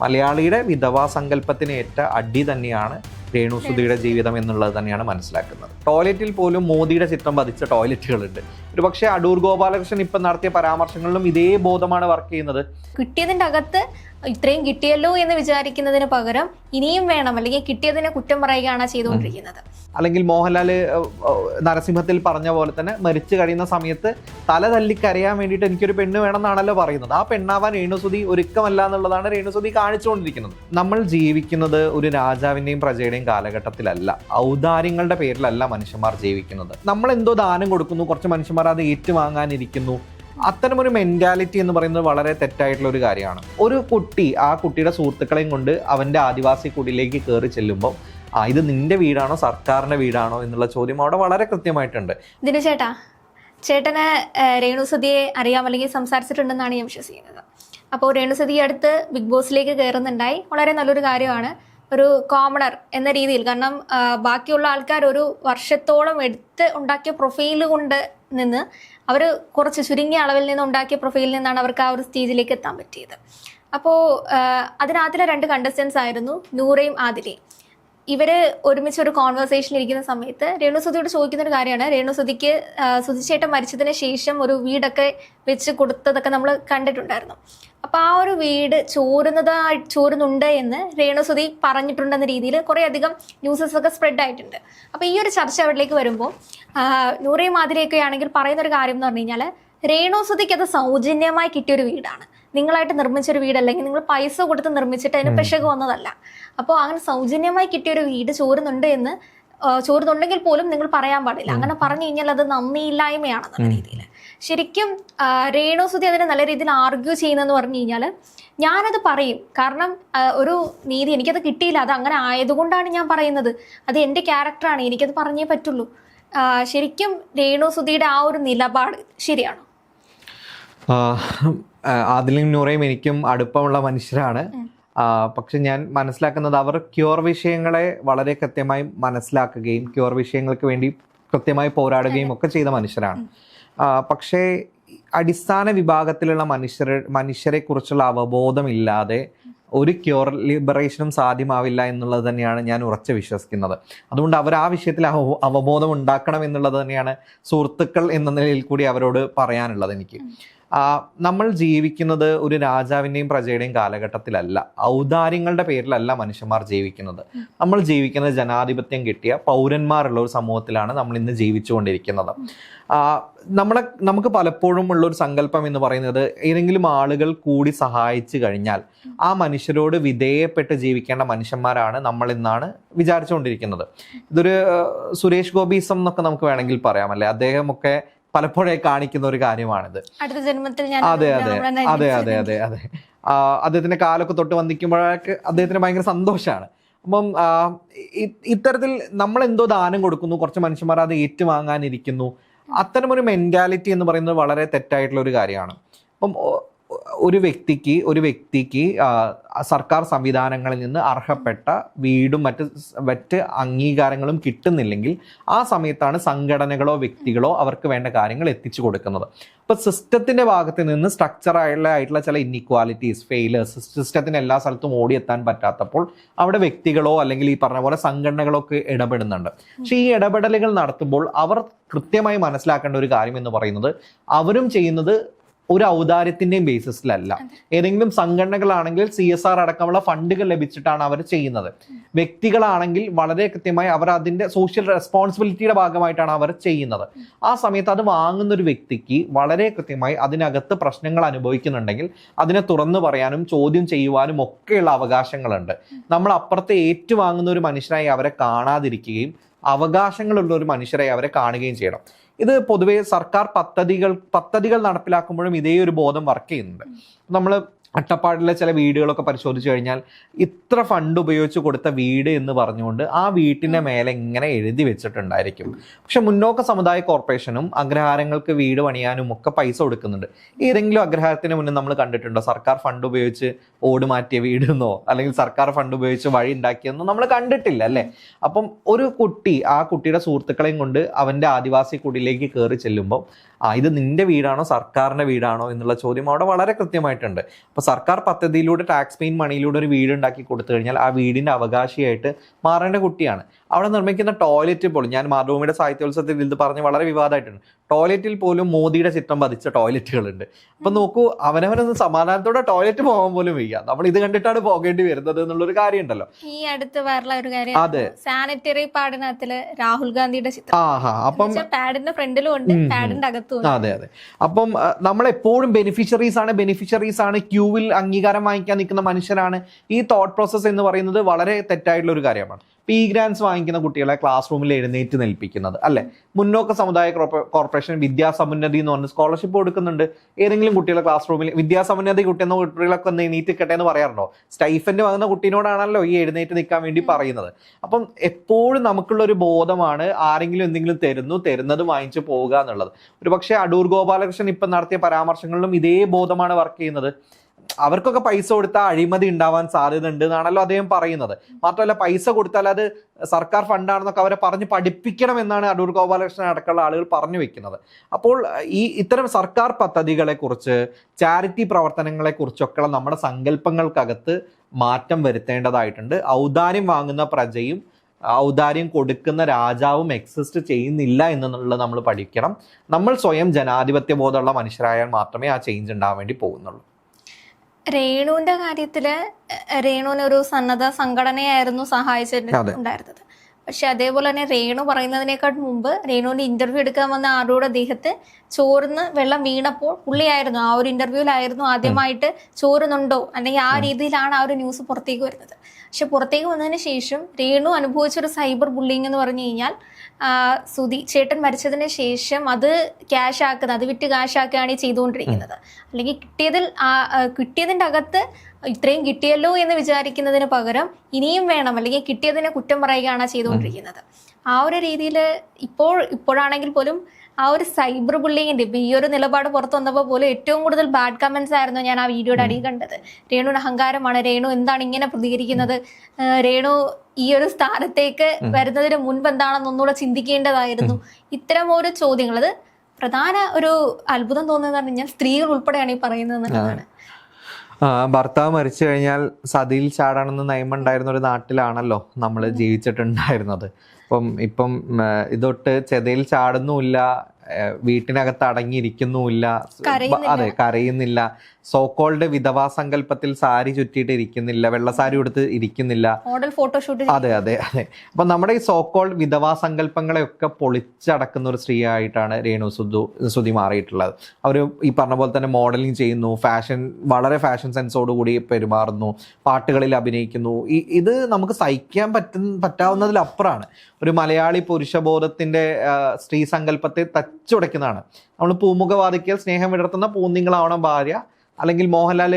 മലയാളിയുടെ വിധവാ സങ്കല്പത്തിന് ഏറ്റ അടി തന്നെയാണ് രേണുസുധിയുടെ ജീവിതം എന്നുള്ളത് തന്നെയാണ് മനസ്സിലാക്കുന്നത്. ടോയ്ലറ്റിൽ പോലും മോദിയുടെ ചിത്രം പതിച്ച ടോയ്ലറ്റുകളുണ്ട്. ഒരു പക്ഷേ അടൂർ ഗോപാലകൃഷ്ണൻ ഇപ്പം നടത്തിയ പരാമർശങ്ങളിലും ഇതേ ബോധമാണ് വർക്ക് ചെയ്യുന്നത്. കിട്ടിയതിന്റെ അകത്ത് ഇത്രയും കിട്ടിയല്ലോ എന്ന് വിചാരിക്കുന്നതിന് പകരം ഇനിയും വേണം അല്ലെങ്കിൽ കിട്ടിയതിനെ കുറ്റം പറയുകയാണ് ചെയ്തുകൊണ്ടിരിക്കുന്നത്. അല്ലെങ്കിൽ ഏഹ്, നരസിംഹത്തിൽ പറഞ്ഞ പോലെ തന്നെ മരിച്ചു കഴിയുന്ന സമയത്ത് തല തല്ലി കരയാൻ വേണ്ടിയിട്ട് എനിക്കൊരു പെണ്ണ് വേണമെന്നാണല്ലോ പറയുന്നത്. ആ പെണ്ണാവാൻ രേണുസുതി ഒരുക്കമല്ല എന്നുള്ളതാണ് രേണുസുതി കാണിച്ചുകൊണ്ടിരിക്കുന്നത്. നമ്മൾ ജീവിക്കുന്നത് ഒരു രാജാവിന്റെയും പ്രജയുടെയും കാലഘട്ടത്തിലല്ല. ഔദാര്യങ്ങളുടെ പേരിലല്ല മനുഷ്യന്മാർ ജീവിക്കുന്നത്. നമ്മൾ എന്തോ ദാനം കൊടുക്കുന്നു കുറച്ച് മനുഷ്യന്മാർ അത് ഏറ്റുവാങ്ങാനിരിക്കുന്നു. അത്തരം ഒരു മെന്റാലിറ്റി എന്ന് പറയുന്നത് വളരെ തെറ്റായിട്ടുള്ള ഒരു കാര്യമാണ്. ഒരു കുട്ടി ആ കുട്ടിയുടെ സുഹൃത്തുക്കളെയും കൊണ്ട് അവന്റെ ആദിവാസി കുടിയിലേക്ക് കയറി ചെല്ലുമ്പോൾ ആ ഇത് നിന്റെ വീടാണോ? സർക്കാരിന്റെ വീടാണോ? എന്നുള്ള ചോദ്യം അവിടെ വളരെ കൃത്യമായിട്ടുണ്ട്. ദിനചേട്ടാ ചേട്ടന് രേണുസുതിയെ അറിയാം അല്ലെങ്കിൽ സംസാരിച്ചിട്ടുണ്ടെന്നാണ് ഞാൻ വിശ്വസിക്കുന്നത്. അപ്പോൾ രേണുസതി അടുത്ത് ബിഗ് ബോസിലേക്ക് കയറുന്നുണ്ടായി. വളരെ നല്ലൊരു കാര്യമാണ്. ഒരു കോമണർ എന്ന രീതിയിൽ കാരണം ബാക്കിയുള്ള ആൾക്കാർ ഒരു വർഷത്തോളം എടുത്ത് ഉണ്ടാക്കിയ പ്രൊഫൈൽ കൊണ്ട് നിന്ന് അവർ കുറച്ച് ചുരുങ്ങിയ അളവിൽ നിന്ന് ഉണ്ടാക്കിയ പ്രൊഫൈലിൽ നിന്നാണ് അവർക്ക് ആ ഒരു സ്റ്റേജിലേക്ക് എത്താൻ പറ്റിയത്. അപ്പോൾ അതിനകത്തിലെ രണ്ട് കണ്ടസ്റ്റൻസ് ആയിരുന്നു നൂറയും ആദിലയും. ഇവർ ഒരുമിച്ച് ഒരു കോൺവെർസേഷനിൽ ഇരിക്കുന്ന സമയത്ത് രേണുസുതിയോട് ചോദിക്കുന്ന ഒരു കാര്യമാണ്. രേണുസുതിക്ക് സുതിച്ചേട്ട മരിച്ചതിന് ശേഷം ഒരു വീടൊക്കെ വെച്ച് കൊടുത്തതൊക്കെ നമ്മൾ കണ്ടിട്ടുണ്ടായിരുന്നു. അപ്പൊ ആ ഒരു വീട് ചോരുന്നതായി ചോരുന്നുണ്ട് എന്ന് രേണുസുതി പറഞ്ഞിട്ടുണ്ടെന്ന രീതിയിൽ കുറെ അധികം ന്യൂസസ് ഒക്കെ സ്പ്രെഡ് ആയിട്ടുണ്ട്. അപ്പൊ ഈ ഒരു ചർച്ച അവിടേക്ക് വരുമ്പോൾ നൂറേ മാതിരിയൊക്കെ ആണെങ്കിൽ പറയുന്ന ഒരു കാര്യം എന്ന് പറഞ്ഞു കഴിഞ്ഞാൽ രേണുസുതിക്ക് അത് സൗജന്യമായി കിട്ടിയ ഒരു വീടാണ്. നിങ്ങളായിട്ട് നിർമ്മിച്ച ഒരു വീടല്ലെങ്കിൽ നിങ്ങൾ പൈസ കൊടുത്ത് നിർമ്മിച്ചിട്ട് അതിന് പിശക് വന്നതല്ല. അപ്പോൾ അങ്ങനെ സൗജന്യമായി കിട്ടിയ ഒരു വീട് ചോരുന്നുണ്ട് എന്ന് ചോരുന്നുണ്ടെങ്കിൽ പോലും നിങ്ങൾ പറയാൻ പാടില്ല. അങ്ങനെ പറഞ്ഞു കഴിഞ്ഞാൽ അത് നന്ദിയില്ലായ്മയാണെന്നുള്ള രീതിയിൽ. ശരിക്കും രേണു രേണുസുതി അതിനെ നല്ല രീതിയിൽ ആർഗ്യൂ ചെയ്യുന്നതെന്ന് പറഞ്ഞു കഴിഞ്ഞാൽ ഞാനത് പറയും. കാരണം ഒരു നീതി എനിക്കത് കിട്ടിയില്ല. അത് അങ്ങനെ ആയതുകൊണ്ടാണ് ഞാൻ പറയുന്നത്. അത് എന്റെ ക്യാരക്ടറാണ് എനിക്കത് പറഞ്ഞേ പറ്റുള്ളൂ. ശരിക്കും രേണുസുതിയുടെ ആ ഒരു നിലപാട് ശരിയാണോ? ആദിലും നൂറയും എനിക്കും അടുപ്പമുള്ള മനുഷ്യരാണ്. പക്ഷെ ഞാൻ മനസ്സിലാക്കുന്നത് അവർ ക്യൂർ വിഷയങ്ങളെ വളരെ കൃത്യമായി മനസ്സിലാക്കുകയും ക്യൂർ വിഷയങ്ങൾക്ക് വേണ്ടി കൃത്യമായി പോരാടുകയും ഒക്കെ ചെയ്ത മനുഷ്യരാണ്. പക്ഷേ അടിസ്ഥാന വിഭാഗത്തിലുള്ള മനുഷ്യർ മനുഷ്യരെ കുറിച്ചുള്ള അവബോധമില്ലാതെ ഒരു ക്യൂർ ലിബറേഷനും സാധ്യമാവില്ല എന്നുള്ളത് തന്നെയാണ് ഞാൻ ഉറച്ചു വിശ്വസിക്കുന്നത്. അതുകൊണ്ട് അവർ ആ വിഷയത്തിൽ അവ- അവബോധം ഉണ്ടാക്കണം എന്നുള്ളത് തന്നെയാണ് സുഹൃത്തുക്കൾ എന്ന നിലയിൽ കൂടി അവരോട് പറയാനുള്ളത് എനിക്ക്. നമ്മൾ ജീവിക്കുന്നത് ഒരു രാജാവിന്റെയും പ്രജയുടെയും കാലഘട്ടത്തിലല്ല. ഔദാര്യങ്ങളുടെ പേരിലല്ല മനുഷ്യന്മാർ ജീവിക്കുന്നത്. നമ്മൾ ജീവിക്കുന്നത് ജനാധിപത്യം കിട്ടിയ പൗരന്മാരുള്ള ഒരു സമൂഹത്തിലാണ് നമ്മൾ ഇന്ന് ജീവിച്ചുകൊണ്ടിരിക്കുന്നത്. നമ്മളെ നമുക്ക് പലപ്പോഴും ഉള്ള ഒരു സങ്കല്പം എന്ന് പറയുന്നത് ഏതെങ്കിലും ആളുകൾ കൂടി സഹായിച്ചു കഴിഞ്ഞാൽ ആ മനുഷ്യരോട് വിധേയപ്പെട്ട് ജീവിക്കേണ്ട മനുഷ്യന്മാരാണ് നമ്മൾ ഇന്നാണ് വിചാരിച്ചുകൊണ്ടിരിക്കുന്നത്. ഇതൊരു സുരേഷ് ഗോപീസം എന്നൊക്കെ നമുക്ക് വേണമെങ്കിൽ പറയാം. അല്ലേ? അദ്ദേഹമൊക്കെ പലപ്പോഴേ കാണിക്കുന്ന ഒരു കാര്യമാണിത്. അടുത്ത ജന്മത്തിൽ ഞാൻ അതെ അതെ അതെ അതെ. അതെ അതെ. അദ്ദേഹത്തിന്റെ കാലൊക്കെ തൊട്ട് വന്നിക്കുമ്പോഴൊക്കെ അദ്ദേഹത്തിന് ഭയങ്കര സന്തോഷമാണ്. അപ്പം ഇത്തരത്തിൽ നമ്മൾ എന്തോ ദാനം കൊടുക്കുന്നു കുറച്ച് മനുഷ്യന്മാർ അത് ഏറ്റുവാങ്ങാനിരിക്കുന്നു. അത്തരം ഒരു മെന്റാലിറ്റി എന്ന് പറയുന്നത് വളരെ തെറ്റായിട്ടുള്ള ഒരു കാര്യമാണ്. അപ്പം ഒരു വ്യക്തിക്ക് ഒരു വ്യക്തിക്ക് സർക്കാർ സംവിധാനങ്ങളിൽ നിന്ന് അർഹപ്പെട്ട വീടും മറ്റ് മറ്റ് അംഗീകാരങ്ങളും കിട്ടുന്നില്ലെങ്കിൽ ആ സമയത്താണ് സംഘടനകളോ വ്യക്തികളോ അവർക്ക് വേണ്ട കാര്യങ്ങൾ എത്തിച്ചു കൊടുക്കുന്നത്. അപ്പോൾ സിസ്റ്റത്തിന്റെ ഭാഗത്ത് നിന്ന് സ്ട്രക്ചർ ആയിട്ടുള്ള ചില ഇന്നിക്വാലിറ്റീസ് ഫെയിലേഴ്സ് സിസ്റ്റത്തിന് എല്ലാ സ്ഥലത്തും ഓടിയെത്താൻ പറ്റാത്തപ്പോൾ അവിടെ വ്യക്തികളോ അല്ലെങ്കിൽ ഈ പറഞ്ഞ പോലെ സംഘടനകളോ ഒക്കെ ഇടപെടുന്നുണ്ട്. പക്ഷെ ഈ ഇടപെടലുകൾ നടത്തുമ്പോൾ അവർ കൃത്യമായി മനസ്സിലാക്കേണ്ട ഒരു കാര്യം എന്ന് പറയുന്നത് അവരും ചെയ്യുന്നത് ഒരു ഔദാര്യത്തിന്റെയും ബേസിസിലല്ല ഏതെങ്കിലും സംഘടനകളാണെങ്കിൽ സി എസ് ആർ അടക്കമുള്ള ഫണ്ടുകൾ ലഭിച്ചിട്ടാണ് അവർ ചെയ്യുന്നത്. വ്യക്തികളാണെങ്കിൽ വളരെ കൃത്യമായി അവർ അതിന്റെ സോഷ്യൽ റെസ്പോൺസിബിലിറ്റിയുടെ ഭാഗമായിട്ടാണ് അവർ ചെയ്യുന്നത്. ആ സമയത്ത് അത് വാങ്ങുന്ന ഒരു വ്യക്തിക്ക് വളരെ കൃത്യമായി അതിനകത്ത് പ്രശ്നങ്ങൾ അനുഭവിക്കുന്നുണ്ടെങ്കിൽ അതിനെ തുറന്നു പറയാനും ചോദ്യം ചെയ്യുവാനും ഒക്കെയുള്ള അവകാശങ്ങളുണ്ട്. നമ്മൾ അപ്പുറത്തെ ഏറ്റുവാങ്ങുന്ന ഒരു മനുഷ്യനായി അവരെ കാണാതിരിക്കുകയും അവകാശങ്ങളുള്ള ഒരു മനുഷ്യരായി അവരെ കാണുകയും ചെയ്യണം. ഇത് പൊതുവേ സർക്കാർ പദ്ധതികൾ പദ്ധതികൾ നടപ്പിലാക്കുമ്പോഴും ഇതേ ഒരു ബോധം വർക്ക് ചെയ്യുന്നുണ്ട്. നമ്മൾ അട്ടപ്പാടിലെ ചില വീടുകളൊക്കെ പരിശോധിച്ചു കഴിഞ്ഞാൽ ഇത്ര ഫണ്ട് ഉപയോഗിച്ച് കൊടുത്ത വീട് എന്ന് പറഞ്ഞുകൊണ്ട് ആ വീട്ടിന്റെ മേലെ ഇങ്ങനെ എഴുതി വെച്ചിട്ടുണ്ടായിരിക്കും. പക്ഷെ മുന്നോക്ക സമുദായ കോർപ്പറേഷനും അഗ്രഹാരങ്ങൾക്ക് വീട് പണിയാനും ഒക്കെ പൈസ കൊടുക്കുന്നുണ്ട്. ഏതെങ്കിലും അഗ്രഹാരത്തിന് മുന്നേ നമ്മൾ കണ്ടിട്ടുണ്ടോ? സർക്കാർ ഫണ്ട് ഉപയോഗിച്ച് ഓട് മാറ്റിയ വീടെന്നോ അല്ലെങ്കിൽ സർക്കാർ ഫണ്ട് ഉപയോഗിച്ച് വഴി ഉണ്ടാക്കിയെന്നോ നമ്മൾ കണ്ടിട്ടില്ല അല്ലേ? അപ്പം ഒരു കുട്ടി ആ കുട്ടിയുടെ സുഹൃത്തുക്കളെയും കൊണ്ട് അവന്റെ ആദിവാസി കുടിയിലേക്ക് കയറി ചെല്ലുമ്പോൾ ആ ഇത് നിന്റെ വീടാണോ? സർക്കാരിന്റെ വീടാണോ? എന്നുള്ള ചോദ്യം അവിടെ വളരെ കൃത്യമായിട്ടുണ്ട്. അപ്പൊ സർക്കാർ പദ്ധതിയിലൂടെ ടാക്സ് പെയിൻ മണിയിലൂടെ ഒരു വീട് ഉണ്ടാക്കി കൊടുത്തു കഴിഞ്ഞാൽ ആ വീടിന്റെ അവകാശിയായിട്ട് മാറേണ്ട കുട്ടിയാണ്. അവിടെ നിർമ്മിക്കുന്ന ടോയ്ലറ്റ് പോലും ഞാൻ മാതൃഭൂമിയുടെ സാഹിത്യോത്സവത്തിൽ ഇത് പറഞ്ഞ് വളരെ വിവാദമായിട്ടുണ്ട്. ടോയ്ലറ്റിൽ പോലും മോദിയുടെ ചിത്രം പതിച്ച ടോയ്ലറ്റുകളുണ്ട് അപ്പൊ നോക്കൂ അവനവനൊന്ന് സമാധാനത്തോടെ ടോയ്ലറ്റ് പോകാൻ പോലും വയ്യ. നമ്മൾ ഇത് കണ്ടിട്ടാണ് പോകേണ്ടി വരുന്നത് എന്നുള്ളൊരു കാര്യമുണ്ടല്ലോ. ഈ അടുത്ത് വേറെ ഒരു കാര്യം. അതെ. സാനിറ്ററി പാഡിനകത്തിൽ രാഹുൽ ഗാന്ധിയുടെ ചിത്രം. ആഹാ അപ്പം പാഡിന്റെ ഫ്രണ്ടിലും ഉണ്ട്. പാഡിന്റെ അകത്തും അതെ അതെ. അപ്പം നമ്മൾ എപ്പോഴും ബെനിഫിഷ്യറീസ് ആണ് ബെനിഫിഷ്യറീസ് ആണ് ക്യൂവിൽ അംഗീകാരം വാങ്ങിക്കാൻ നിൽക്കുന്ന മനുഷ്യരാണ്. ഈ തോട്ട് പ്രോസസ്സ് എന്ന് പറയുന്നത് വളരെ തെറ്റായിട്ടുള്ള ഒരു കാര്യമാണ്. പി ഗ്രാൻസ് വാങ്ങിക്കുന്ന കുട്ടികളെ ക്ലാസ് റൂമിൽ എഴുന്നേറ്റ് നിൽപ്പിക്കുന്നത് അല്ലെ? മുന്നോക്ക സമുദായ കോർപ്പ- കോർപ്പറേഷൻ വിദ്യാസമുന്നതി എന്ന് പറഞ്ഞ സ്കോളർഷിപ്പ് കൊടുക്കുന്നുണ്ട്. ഏതെങ്കിലും കുട്ടികളെ ക്ലാസ് റൂമിൽ വിദ്യാസമുന്നതി കുട്ടിയെന്ന കുട്ടികളൊക്കെ ഒന്ന് എണീറ്റിക്കട്ടെ എന്ന് പറയാറുണ്ടോ? സ്റ്റൈഫന്റ് വാങ്ങുന്ന കുട്ടീനോടാണല്ലോ ഈ എഴുന്നേറ്റ് നിൽക്കാൻ വേണ്ടി പറയുന്നത്. അപ്പം എപ്പോഴും നമുക്കുള്ള ഒരു ബോധമാണ് ആരെങ്കിലും എന്തെങ്കിലും തരുന്നു തരുന്നത് വാങ്ങിച്ചു പോവുക എന്നുള്ളത്. ഒരു പക്ഷേ അടൂർ ഗോപാലകൃഷ്ണൻ ഇപ്പം നടത്തിയ പരാമർശങ്ങളിലും ഇതേ ബോധമാണ് വർക്ക് ചെയ്യുന്നത്. അവർക്കൊക്കെ പൈസ കൊടുത്താൽ അഴിമതി ഉണ്ടാവാൻ സാധ്യത ഉണ്ട് എന്നാണല്ലോ അദ്ദേഹം പറയുന്നത്. മാത്രമല്ല പൈസ കൊടുത്താൽ അത് സർക്കാർ ഫണ്ടാണെന്നൊക്കെ അവരെ പറഞ്ഞ് പഠിപ്പിക്കണം എന്നാണ് അടൂർ ഗോപാലകൃഷ്ണൻ അടക്കമുള്ള ആളുകൾ പറഞ്ഞു വെക്കുന്നത്. അപ്പോൾ ഈ ഇത്തരം സർക്കാർ പദ്ധതികളെ കുറിച്ച് ചാരിറ്റി പ്രവർത്തനങ്ങളെ കുറിച്ചൊക്കെയുള്ള നമ്മുടെ സങ്കല്പങ്ങൾക്കകത്ത് മാറ്റം വരുത്തേണ്ടതായിട്ടുണ്ട്. ഔദാര്യം വാങ്ങുന്ന പ്രജയും ഔദാര്യം കൊടുക്കുന്ന രാജാവും എക്സിസ്റ്റ് ചെയ്യുന്നില്ല എന്നുള്ളത് നമ്മൾ പഠിക്കണം. നമ്മൾ സ്വയം ജനാധിപത്യ ബോധമുള്ള മനുഷ്യരായാൽ മാത്രമേ ആ ചേഞ്ച് ഉണ്ടാവാൻ വേണ്ടി പോകുന്നുള്ളൂ. രേണുവിന്റെ കാര്യത്തിൽ രേണുവിനൊരു രേണുവിന് ഒരു സന്നദ്ധ സംഘടനയായിരുന്നു സഹായിച്ചിട്ടുണ്ടായിരുന്നത് പക്ഷെ അതേപോലെ തന്നെ രേണു പറയുന്നതിനേക്കാൾ മുമ്പ് രേണുവിന്റെ ഇന്റർവ്യൂ എടുക്കാൻ വന്ന ആരുടെ ദേഹത്ത് ചോർന്ന് വെള്ളം വീണപ്പോൾ പുള്ളിയായിരുന്നു ആ ഒരു ഇന്റർവ്യൂവിലായിരുന്നു ആദ്യമായിട്ട് ചോരുന്നുണ്ടോ? അല്ലെങ്കിൽ ആ രീതിയിലാണ് ആ ഒരു ന്യൂസ് പുറത്തേക്ക് വരുന്നത്. പക്ഷെ പുറത്തേക്ക് വന്നതിന് ശേഷം രേണു അനുഭവിച്ച ഒരു സൈബർ ബുള്ളിങ് എന്ന് പറഞ്ഞു കഴിഞ്ഞാൽ സുധി ചേട്ടൻ മരിച്ചതിന് ശേഷം അത് ക്യാഷ് ആക്കുന്നത് അത് വിറ്റ് ക്യാഷ് ആക്കുകയാണ് ഈ ചെയ്തുകൊണ്ടിരിക്കുന്നത്. അല്ലെങ്കിൽ കിട്ടിയതിൽ കിട്ടിയതിന്റെ അകത്ത് ഇത്രയും കിട്ടിയല്ലോ എന്ന് വിചാരിക്കുന്നതിന് പകരം ഇനിയും വേണം അല്ലെങ്കിൽ കിട്ടിയതിനെ കുറ്റം പറയുകയാണ് ചെയ്തുകൊണ്ടിരിക്കുന്നത്. ആ ഒരു രീതിയിൽ ഇപ്പോൾ ഇപ്പോഴാണെങ്കിൽ പോലും ആ ഒരു സൈബർ ബുള്ളിങ്ങിന്റെ ഇപ്പൊ ഈ ഒരു നിലപാട് പുറത്തു വന്നപ്പോൾ പോലും ഏറ്റവും കൂടുതൽ ബാഡ് കമന്റ്സ് ആയിരുന്നു ഞാൻ ആ വീഡിയോയുടെ അടിയിൽ കണ്ടത്. രേണുവിന് അഹങ്കാരമാണ്. രേണു എന്താണ് ഇങ്ങനെ പ്രതികരിക്കുന്നത്? രേണു ഈ ഒരു സ്ഥാനത്തേക്ക് വരുന്നതിന് മുൻപ് എന്താണെന്ന് ഒന്നുകൂടെ ചിന്തിക്കേണ്ടതായിരുന്നു. ഇത്തരം ഒരു ചോദ്യങ്ങൾ. അത് പ്രധാന ഒരു അത്ഭുതം തോന്നുന്നത് പറഞ്ഞാൽ സ്ത്രീകൾ ഉൾപ്പെടെയാണ് ഈ പറയുന്നത് എന്നുള്ളതാണ്. ഭർത്താവ് മരിച്ചു കഴിഞ്ഞാൽ സതിയിൽ ചാടണമെന്ന് നിയമമുണ്ടായിരുന്ന ഒരു നാട്ടിലാണല്ലോ നമ്മൾ ജീവിച്ചിട്ടുണ്ടായിരുന്നത്. ഇപ്പം ഉം, ഇതൊട്ട് ചെതയിൽ ചാടുന്നുമില്ല വീട്ടിനകത്ത് അടങ്ങിയിരിക്കുന്നുമില്ല അതെ കരയുന്നില്ല. സോക്കോൾഡ് വിധവാ സങ്കല്പത്തിൽ സാരി ചുറ്റിയിട്ട് ഇരിക്കുന്നില്ല വെള്ള സാരി ഉടുത്ത് ഇരിക്കുന്നില്ല. മോഡൽ ഫോട്ടോഷൂട്ട് അതെ അതെ അതെ. അപ്പൊ നമ്മുടെ ഈ സോക്കോൾഡ് വിധവാ സങ്കല്പങ്ങളെയൊക്കെ പൊളിച്ചടക്കുന്ന ഒരു സ്ത്രീ ആയിട്ടാണ് രേണു സുധു സുധി മാറിയിട്ടുള്ളത്. അവർ ഈ പറഞ്ഞ പോലെ തന്നെ മോഡലിംഗ് ചെയ്യുന്നു ഫാഷൻ വളരെ ഫാഷൻ സെൻസോട് കൂടി പെരുമാറുന്നു പാട്ടുകളിൽ അഭിനയിക്കുന്നു. ഈ ഇത് നമുക്ക് സഹിക്കാൻ പറ്റുന്ന പറ്റാവുന്നതിലപ്പുറമാണ്. ഒരു മലയാളി പുരുഷബോധത്തിന്റെ സ്ത്രീ സങ്കല്പത്തെ തച്ചുടയ്ക്കുന്നതാണ്. നമ്മൾ പൂമുഖവാദിക്കൽ സ്നേഹം വിടർത്തുന്ന പൂന്നിങ്ങളാവണം ഭാര്യ അല്ലെങ്കിൽ മോഹൻലാൽ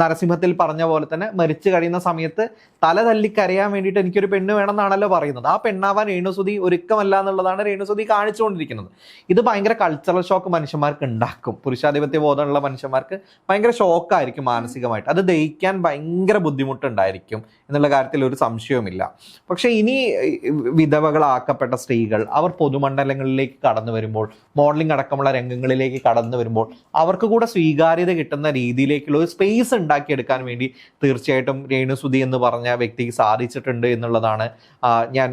നരസിംഹത്തിൽ പറഞ്ഞ പോലെ തന്നെ മരിച്ചു കഴിയുന്ന സമയത്ത് തല തല്ലി കരയാൻ വേണ്ടിയിട്ട് എനിക്കൊരു പെണ്ണ് വേണമെന്നാണല്ലോ പറയുന്നത്. ആ പെണ്ണാവാൻ രേണുസുതി ഒരുക്കമല്ല എന്നുള്ളതാണ് രേണുസുതി കാണിച്ചുകൊണ്ടിരിക്കുന്നത്. ഇത് ഭയങ്കര കൾച്ചറൽ ഷോക്ക് മനുഷ്യന്മാർക്ക് ഉണ്ടാക്കും. പുരുഷാധിപത്യ ബോധമുള്ള മനുഷ്യന്മാർക്ക് ഭയങ്കര ഷോക്കായിരിക്കും മാനസികമായിട്ട്. അത് ദഹിക്കാൻ ഭയങ്കര ബുദ്ധിമുട്ടുണ്ടായിരിക്കും എന്നുള്ള കാര്യത്തിൽ ഒരു സംശയവുമില്ല. പക്ഷെ ഇനി വിധവകളാക്കപ്പെട്ട സ്ത്രീകൾ അവർ പൊതുമണ്ഡലങ്ങളിലേക്ക് കടന്നു വരുമ്പോൾ മോഡലിംഗ് അടക്കമുള്ള രംഗങ്ങളിലേക്ക് കടന്നു വരുമ്പോൾ അവർക്ക് കൂടെ സ്വീകാര്യത കിട്ടുന്ന രീതിയിലേക്കുള്ള ഒരു സ്പേസ് ഉണ്ടാക്കിയെടുക്കാൻ വേണ്ടി തീർച്ചയായിട്ടും രേണുസുതി എന്ന് പറഞ്ഞ വ്യക്തിക്ക് സാധിച്ചിട്ടുണ്ട് എന്നുള്ളതാണ് ഞാൻ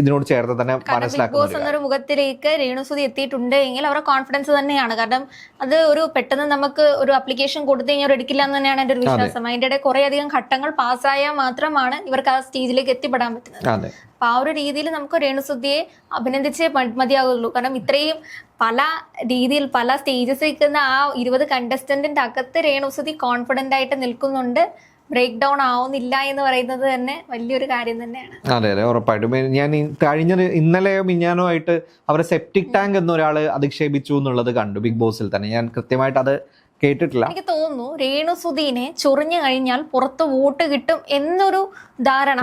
ഇതിനോട് ചേർത്ത് തന്നെ മനസ്സിലാക്കുന്നത് മുഖത്തിലേക്ക് രേണുസുതി എത്തിയിട്ടുണ്ട് എങ്കിൽ അവരുടെ കോൺഫിഡൻസ് തന്നെയാണ്. കാരണം അത് ഒരു പെട്ടെന്ന് നമുക്ക് ഒരു അപ്ലിക്കേഷൻ കൊടുത്തു കഴിഞ്ഞാൽ എടുക്കില്ല എന്ന് തന്നെയാണ് എന്റെ ഒരു വിശ്വാസം. അതിന്റെ ഇടയിൽ കുറേ അധികം ഘട്ടങ്ങൾ പാസ്സായാൽ മാത്രമാണ് ഇവർക്ക് ആ സ്റ്റേജിലേക്ക് എത്തിപ്പെടാൻ പറ്റുന്നത്. അപ്പൊ ആ ഒരു രീതിയിൽ നമുക്ക് രേണുസുദ്ധിയെ അഭിനന്ദിച്ചേ മതിയാകുള്ളൂ കാരണം ഇത്രയും പല രീതിയിൽ പല സ്റ്റേജസ് നിൽക്കുന്ന ആ ഇരുപത് കണ്ടസ്റ്റന്റിന്റെ അകത്ത് രേണുസുതി കോൺഫിഡന്റ് ആയിട്ട് നിൽക്കുന്നുണ്ട്. ബ്രേക്ക് ഡൗൺ ആവുന്നില്ല എന്ന് പറയുന്നത് തന്നെ വലിയൊരു കാര്യം തന്നെയാണ്. അതെ അതെ ഉറപ്പായിട്ടും. ഞാൻ കഴിഞ്ഞ ഇന്നലെയോ മിഞ്ഞാനോ ആയിട്ട് അവരെ സെപ്റ്റിക് ടാങ്ക് എന്നൊരാൾ അധിക്ഷേപിച്ചു എന്നുള്ളത് കണ്ടു ബിഗ് ബോസിൽ തന്നെ. ഞാൻ കൃത്യമായിട്ട് അത് കേട്ടിട്ടില്ല. എനിക്ക് തോന്നുന്നു രേണുസുദീനെ ചൊറിഞ്ഞു കഴിഞ്ഞാൽ പുറത്ത് വോട്ട് കിട്ടും എന്നൊരു ധാരണ.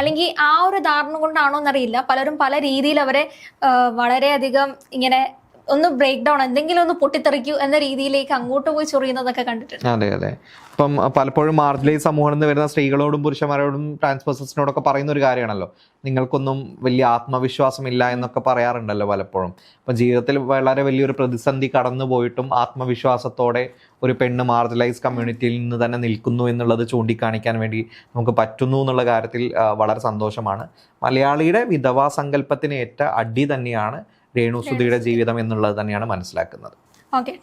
അല്ലെങ്കിൽ ആ ഒരു ധാരണ കൊണ്ടാണോ എന്നറിയില്ല പലരും പല രീതിയിൽ അവരെ വളരെയധികം ഇങ്ങനെ ഒന്ന് ബ്രേക്ക് ഡൗൺ എന്തെങ്കിലും ഒന്ന് പൊട്ടിത്തെറിക്കൂ എന്ന രീതിയിലേക്ക് അങ്ങോട്ട് പോയി ചൊറിയുന്നതൊക്കെ കണ്ടിട്ടുണ്ട്. അതെ അതെ. ഇപ്പം പലപ്പോഴും മാർജിലൈസ് സമൂഹം എന്ന് വരുന്ന സ്ത്രീകളോടും പുരുഷന്മാരോടും ട്രാൻസ്പേഴ്സസിനോടൊക്കെ പറയുന്ന ഒരു കാര്യമാണല്ലോ. നിങ്ങൾക്കൊന്നും വലിയ ആത്മവിശ്വാസം ഇല്ല എന്നൊക്കെ പറയാറുണ്ടല്ലോ പലപ്പോഴും. അപ്പം ജീവിതത്തിൽ വളരെ വലിയൊരു പ്രതിസന്ധി കടന്നു പോയിട്ടും ആത്മവിശ്വാസത്തോടെ ഒരു പെണ്ണ് മാർജിലൈസ് കമ്മ്യൂണിറ്റിയിൽ നിന്ന് തന്നെ നിൽക്കുന്നു എന്നുള്ളത് ചൂണ്ടിക്കാണിക്കാൻ വേണ്ടി നമുക്ക് പറ്റുന്നു എന്നുള്ള കാര്യത്തിൽ വളരെ സന്തോഷമാണ്. മലയാളിയുടെ വിധവാ സങ്കല്പത്തിന് ഏറ്റ അടി തന്നെയാണ് രേണുസുതിയുടെ ജീവിതം എന്നുള്ളത് തന്നെയാണ് മനസ്സിലാക്കുന്നത്. ഓക്കെ